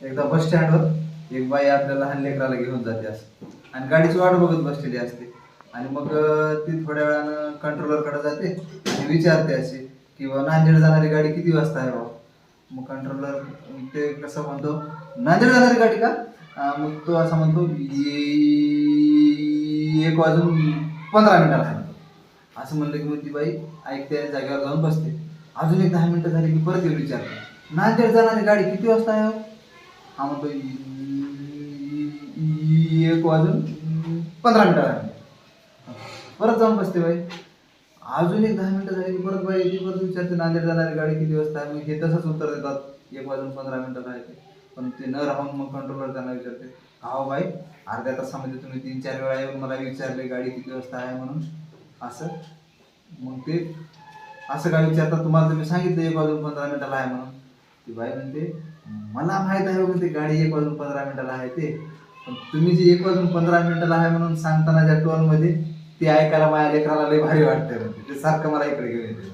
एकदा बस स्टँडवर एक बाई आपल्या लहान लेकराला घेऊन जाते असं. आणि गाडीची वाट बघत बसलेली असते. आणि मग ती थोड्या वेळानं कंट्रोलरकडे जाते आणि विचारते अशी की बा नांदेड जाणारी गाडी किती वाजता आहे बाबा मग कंट्रोलर ते कसं म्हणतो नांदेड जाणारी गाडी का? मग तो असा म्हणतो एक वाजून पंधरा मिनिटाला सांगतो असं म्हणलं की मग ती बाई ऐकते जागेवर जाऊन बसते. अजून एक दहा मिनिटं झाली की परत येऊन विचारते नांदेड जाणारी गाडी किती वाजता आहे हो? हा म्हणतो एक वाजून पंधरा मिनिटं आहे परत जाऊन बसते बाई. अजून एक दहा मिनिटं झाली की परत बाई ती परत विचारते नांदेड जाणारी गाडी किती वाजता आहे? मग हे तसंच उत्तर देतात. एक वाजून पंधरा मिनिटं राहते पण ते न राहून मग कंट्रोलर त्यांना विचारते. अहो बाई अर्ध्या तासामध्ये तुम्ही तीन चार वेळा येऊन मला विचारले गाडी किती वाजता आहे म्हणून. असं. मग ते असं काय विचारतात? तुम्हाला तुम्ही सांगितलं एक वाजून पंधरा मिनिटाला आहे म्हणून. ती बाई म्हणते मला माहीत आहे बघ ते गाडी एक वाजून पंधरा मिनिटाला आहे ते. पण तुम्ही जे एक वाजून पंधरा मिनिटाला आहे म्हणून सांगताना ज्या टोनमध्ये ते ऐकायला माझ्या लेकराला लय भारी वाटते म्हणते. ते सारखं मला इकडे घेऊन येते.